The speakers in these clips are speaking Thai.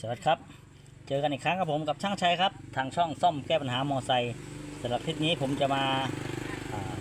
สวัสดีครับ เจอกันอีกครั้งกับผมกับช่างชัยครับ ทางช่องซ่อมแก้ปัญหามอไซค์สำหรับคลิปนี้ผมจะมา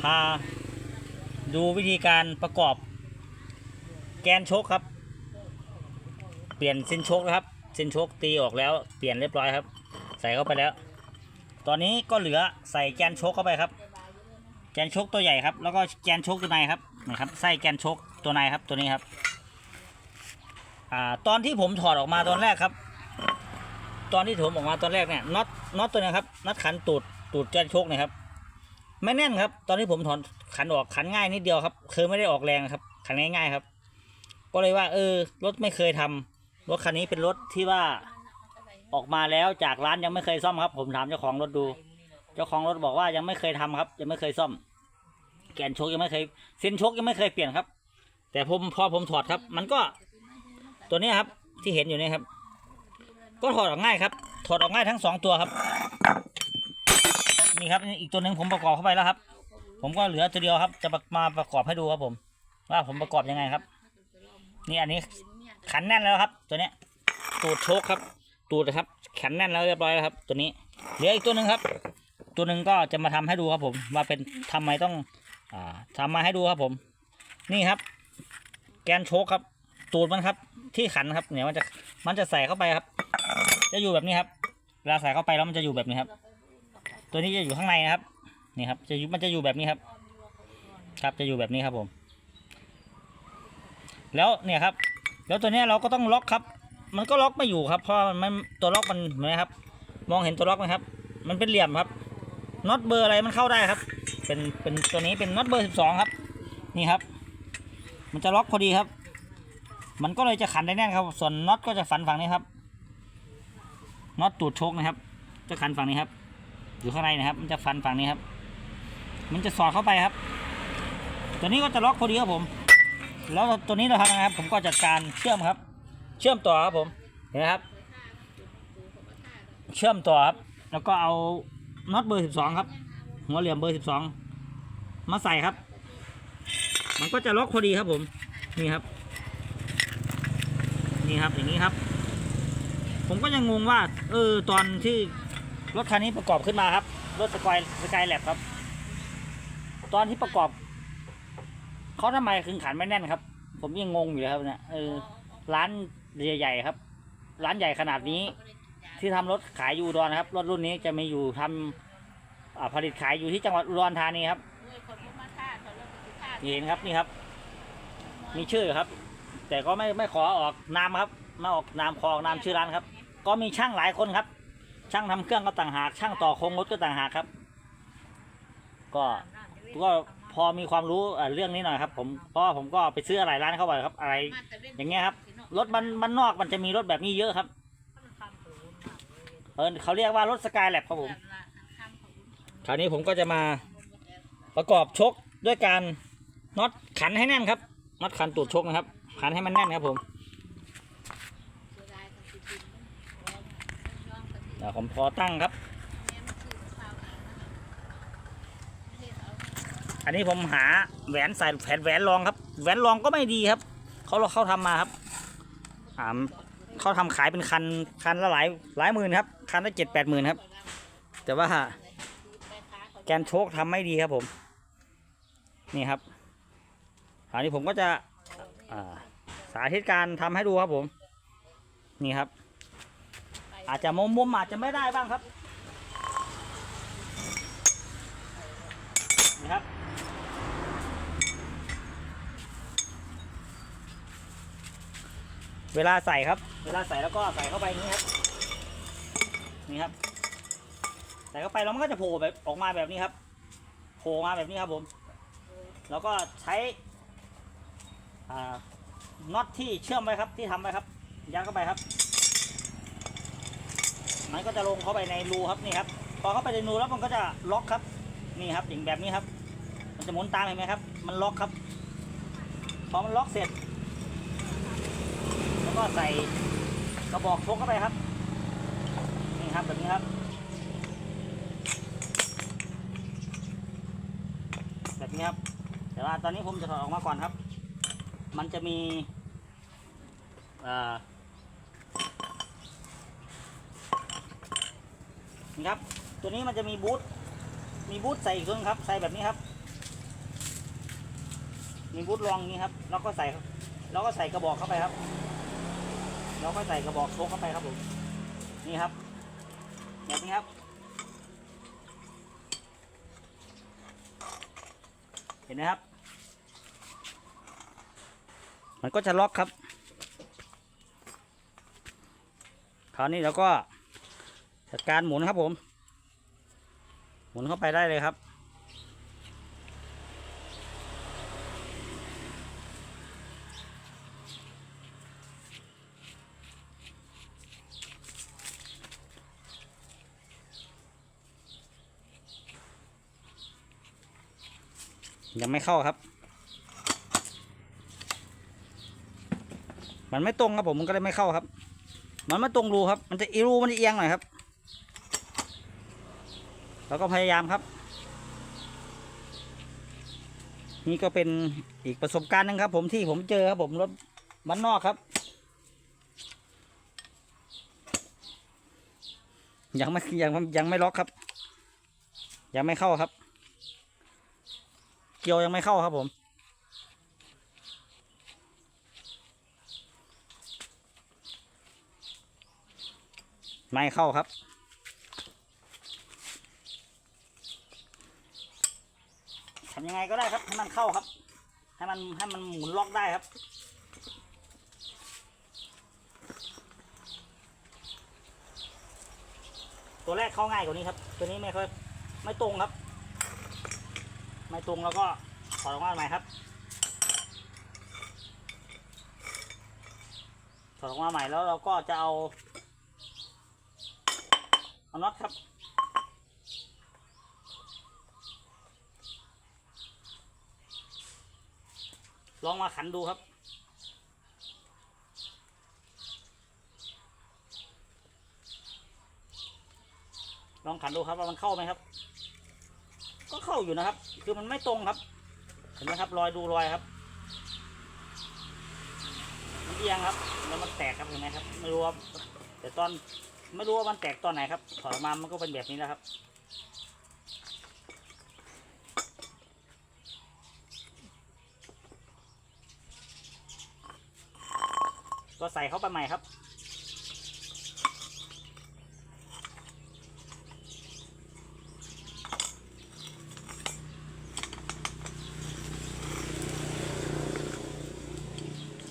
พาดูวิธีการประกอบ แกนโชคครับ เปลี่ยนเส้นโชคนะครับเส้นโชคตีออกแล้วเปลี่ยนเรียบร้อยครับ ใส่เข้าไปแล้ว ตอนนี้ก็เหลือใส่แกนโชคเข้าไปครับ แกนโชคตัวใหญ่ครับ แล้วก็แกนโชคตัวในครับนะครับไส้แกนโชคตัวในครับตัวนี้ครับ อ่าตอนที่ผมถอดออกมาตอนแรกครับ ตอนที่ผมออกมาตอนแรกเนี่ยน็อตน็อตตัวนี้ครับน็อตขันตูดตูดแกนโชคเนะครับ ไม่แน่นครับ ตอนที่ผมถอนขันออกขันง่ายนิดเดียวครับ คือไม่ได้ออกแรงครับ ขันง่ายๆครับ ก็เลยว่าเออรถไม่เคยทำรถคันนี้เป็นรถที่ว่าออกมาแล้วจากร้านยังไม่เคยซ่อมครับ ผมถามเจ้าของรถดู เจ้าของรถบอกว่ายังไม่เคยทำครับ ยังไม่เคยซ่อม แกนโชคยังไม่เคยเส้นโชคยังไม่เคยเปลี่ยนครับ แต่ผมพอผมถอดครับ มันก็ ตัวนี้ครับ ที่เห็นอยู่นี่ครับ ก็ถอดออกง่ายครับ ถอดออกง่ายทั้งสองตัวครับ นี่ครับอีกตัวหนึ่งผมประกอบเข้าไปแล้วครับ ผมก็เหลือตัวเดียวครับ จะมาประกอบให้ดูครับผม ว่าผมประกอบยังไงครับ นี่อันนี้ขันแน่นแล้วครับ ตัวเนี้ย ตูดโชคครับ ตูดนะครับขันแน่นแล้วเรียบร้อยแล้วครับ ตัวนี้ เหลืออีกตัวหนึ่งครับ ตัวหนึ่งก็จะมาทำให้ดูครับ ผมว่าเป็นทำไมต้อง อ่าทำมาให้ดูครับผม นี่ครับ แกนโชคครับ ตูดมันครับ ที่ขันครับเนี่ยมันจะมันจะใส่เข้าไปครับ จะอยู่แบบนี้ครับเวลาใส่เข้าไปแล้วมันจะอยู่แบบนี้ครับ ตัวนี้จะอยู่ข้างในนะครับนี่ครับ จะมันจะอยู่แบบนี้ครับ ครับจะอยู่แบบนี้ครับผม แล้วเนี่ยครับ แล้วตัวนี้เราก็ต้องล็อกครับ มันก็ล็อกไม่อยู่ครับ เพราะมันตัวล็อกมันเห็นไหมครับ มองเห็นตัวล็อกไหมครับ มันเป็นเหลี่ยมครับน็อตเบอร์อะไรมันเข้าได้ครับ เป็นเป็นตัวนี้เป็นน็อตเบอร์สิบสองครับ นี่ครับ มันจะล็อกพอดีครับ มันก็เลยจะขันได้แน่นครับ ส่วนน็อตก็จะฝันฝั่งนี้ครับน็อตตูดโชคนะครับ จะขันฝั่งนี้ครับ อยู่ข้างในนะครับ มันจะฟันฝั่งนี้ครับ มันจะสอดเข้าไปครับ ตัวนี้ก็จะล็อกพอดีครับผม แล้วตัวนี้เราทำยังไงครับ ผมก็จัดการเชื่อมครับ เชื่อมต่อครับผม เห็นไหมครับ เชื่อมต่อครับ แล้วก็เอาน็อตเบอร์สิบสองครับ หัวเหลี่ยมเบอร์สิบสองมาใส่ครับ มันก็จะล็อกพอดีครับผม นี่ครับ นี่ครับอย่างนี้ครับ ผมก็ยังงงว่า เออตอนที่รถคันนี้ประกอบขึ้นมาครับ รถสกายสกายแลบครับ ตอนที่ประกอบเขาทำไมขึงขันไม่แน่นครับ ผมยังงงอยู่เลยครับเนี่ยเออร้านใหญ่ๆครับ ร้านใหญ่ขนาดนี้ ที่ทำรถขายอยู่ดรนครับ รถรุ่นนี้จะมีอยู่ทำอ่าผลิตขายอยู่ที่จังหวัดอุดรธานีครับนี่เห็นครับนี่ครับ มีชื่อครับ แต่ก็ไม่ไม่ขอออกนามครับมาออกนามขอออกนามชื่อร้านครับ ก็มีช่างหลายคนครับ ช่างทำเครื่องก็ต่างหากช่างต่อโครงรถก็ต่างหากครับ ก็ก็พอมีความรู้เรื่องนี้หน่อยครับ ผมเพราะผมก็ไปซื้ออะไรร้านเขาบ่อยครับ อะไร อย่างเงี้ยครับรถมันมันนอกมันจะมีรถแบบนี้เยอะครับเออเขาเรียกว่ารถสกายแลบครับผมคราวนี้ผมก็จะมาประกอบชกด้วยการน็อตขันให้แน่นครับน็อตขันตูดชกนะครับ ขันให้มันแน่นครับผมเดี๋ยวผมพอตั้งครับ อันนี้ผมหาแหวนใส่แผ่นแหวนรองครับ แหวนรองก็ไม่ดีครับ เขาเขาทำมาครับอ่าเขาทำขายเป็นคันคันละหลายหลายหมื่นครับ คันละเจ็ดแปดหมื่นครับ แต่ว่าแกนโชคทำไม่ดีครับผม นี่ครับคราวนี้ผมก็จะ อ่าสาธิตการทำให้ดูครับผม นี่ครับ อาจจะมุมมุมอาจจะไม่ได้บ้างครับ นี่ครับ เวลาใส่ครับ เวลาใส่แล้วก็ใส่เข้าไปนี้ครับ นี่ครับ ใส่เข้าไปแล้วมันก็จะโผล่แบบออกมาแบบนี้ครับ โผล่มาแบบนี้ครับผม แล้วก็ใช้ น็อตที่เชื่อมไว้ครับที่ทำไว้ครับยัดเข้าไปครับ มันก็จะลงเข้าไปในรูครับนี่ครับ พอเข้าไปในรูแล้วมันก็จะล็อกครับ นี่ครับอย่างแบบนี้ครับ มันจะหมุนตามเห็นไหมครับ มันล็อกครับ พอมันล็อกเสร็จ แล้วก็ใส่กระบอกชกเข้าไปครับ นี่ครับแบบนี้ครับ แบบนี้ครับ แต่ว่าตอนนี้ผมจะถอดออกมาก่อนครับ มันจะมีนี่ครับ ตัวนี้มันจะมีบูทมีบูทใส่อีกตัวนึงครับ ใส่แบบนี้ครับ มีบูทรองอย่างนี้ครับ แล้วก็ใส่แล้วก็ใส่กระบอกเข้าไปครับ แล้วก็ใส่กระบอกโชกเข้าไปครับผมนี่ครับแบบนี้ครับ เห็นไหมครับ มันก็จะล็อกครับ คราวนี้เราก็จัดการหมุนครับผม หมุนเข้าไปได้เลยครับ ยังไม่เข้าครับ มันไม่ตรงครับผมมันก็เลยไม่เข้าครับ มันไม่ตรงรูครับ มันจะอีรูมันจะเอียงหน่อยครับ แล้วก็พยายามครับ นี่ก็เป็นอีกประสบการณ์หนึงครับ ผมที่ผมเจอครับผมรถบ้านนอกครับ ยังไม่ยังยังไม่ล็อกครับ ยังไม่เข้าครับ เกียวยังไม่เข้าครับผม ไม่เข้าครับ ทำยังไงก็ได้ครับ ให้มันเข้าครับ ให้มันให้มันหมุนล็อกได้ครับ ตัวแรกเข้าง่ายกว่านี้ครับ ตัวนี้ไม่ค่อยไม่ตรงครับ ไม่ตรงแล้วก็ถอดออกมาใหม่ครับถอดออกมาใหม่แล้วเราก็จะเอา เอาน็อตครับ ลองมาขันดูครับ ลองขันดูครับว่ามันเข้าไหมครับ ก็เข้าอยู่นะครับ คือมันไม่ตรงครับ เห็นไหมครับ รอยดูรอยครับ มันเอียงครับ แล้วมันแตกครับเห็นไหมครับ ไม่รู้ว่าแต่ตอน ไม่รู้ว่ามันแตกตอนไหนครับถอดออกมามันก็เป็นแบบนี้แล้วครับ ก็ใส่เข้าไปใหม่ครับ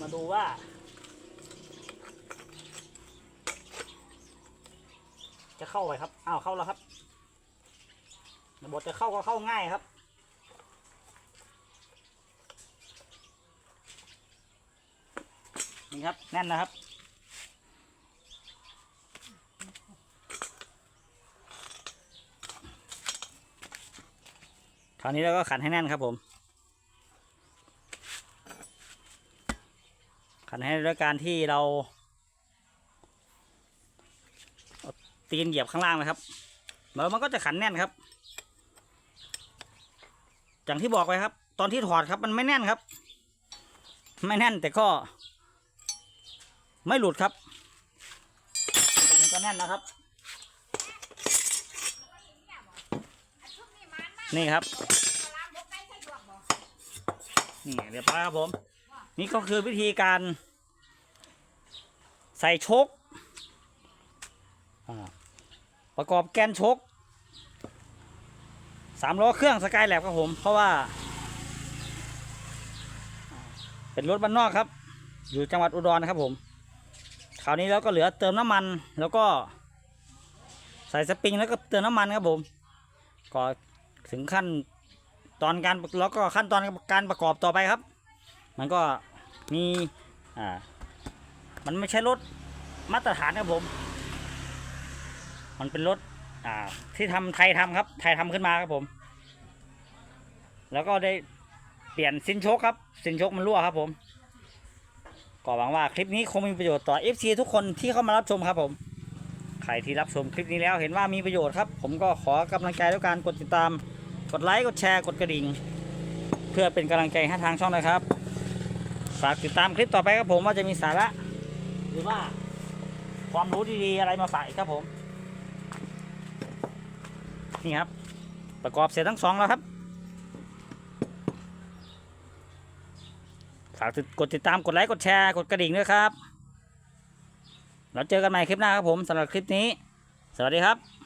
มาดูว่า จะเข้าไปครับอ้าวเข้าแล้วครับบทจะเข้าก็เข้าง่ายครับ นี่ครับแน่นนะครับคราวนี้เราก็ขันให้แน่นครับผม ขันให้ด้วยการที่เราเอา ตีนเหยียบข้างล่างนะครับแล้วมันก็จะขันแน่นครับอย่างที่บอกไปครับ ตอนที่ถอดครับมันไม่แน่นครับ ไม่แน่นแต่ก็ ไม่หลุดครับ มันก็แน่นนะครับ นี่ครับนี่เรียบร้อยครับผม นี่ก็คือวิธีการ ใส่โชคอ่า ประกอบแกนชคสามล้อเครื่องสกายแลบครับผม เพราะว่า เป็นรถบ้านนอกครับ อยู่จังหวัดอุดรนะครับผมคราวนี้เราก็เหลือเติมน้ำมันแล้วก็ใส่สปริงแล้วก็เติมน้ำมันครับผม ก็ถึงขั้นตอนการแล้วก็ขั้นตอนการประกอบต่อไปครับ มันก็มีอ่ามันไม่ใช่รถมาตรฐานครับผม มันเป็นรถอ่า ที่ทำไทยทำครับ ไทยทำขึ้นมาครับผม แล้วก็ได้เปลี่ยนสินโชคครับ สินโชคมันรั่วครับผมก็หวังว่าคลิปนี้คงมีประโยชน์ต่อ FC ทุกคนที่เข้ามารับชมครับผม ใครที่รับชมคลิปนี้แล้วเห็นว่ามีประโยชน์ครับ ผมก็ขอกำลังใจด้วยการกดติดตาม กดไลค์ กดแชร์ กดกระดิ่ง เพื่อเป็นกำลังใจให้ทางช่องนะครับ ฝากติดตามคลิปต่อไปครับผมว่าจะมีสาระ หรือว่าความรู้ดีๆอะไรมาฝากอีกครับผม นี่ครับ ประกอบเสร็จทั้งสองแล้วครับฝากกดติดตามกดไลค์กดแชร์กดกระดิ่งด้วยครับ เราเจอกันใหม่คลิปหน้าครับผมสำหรับคลิปนี้ สวัสดีครับ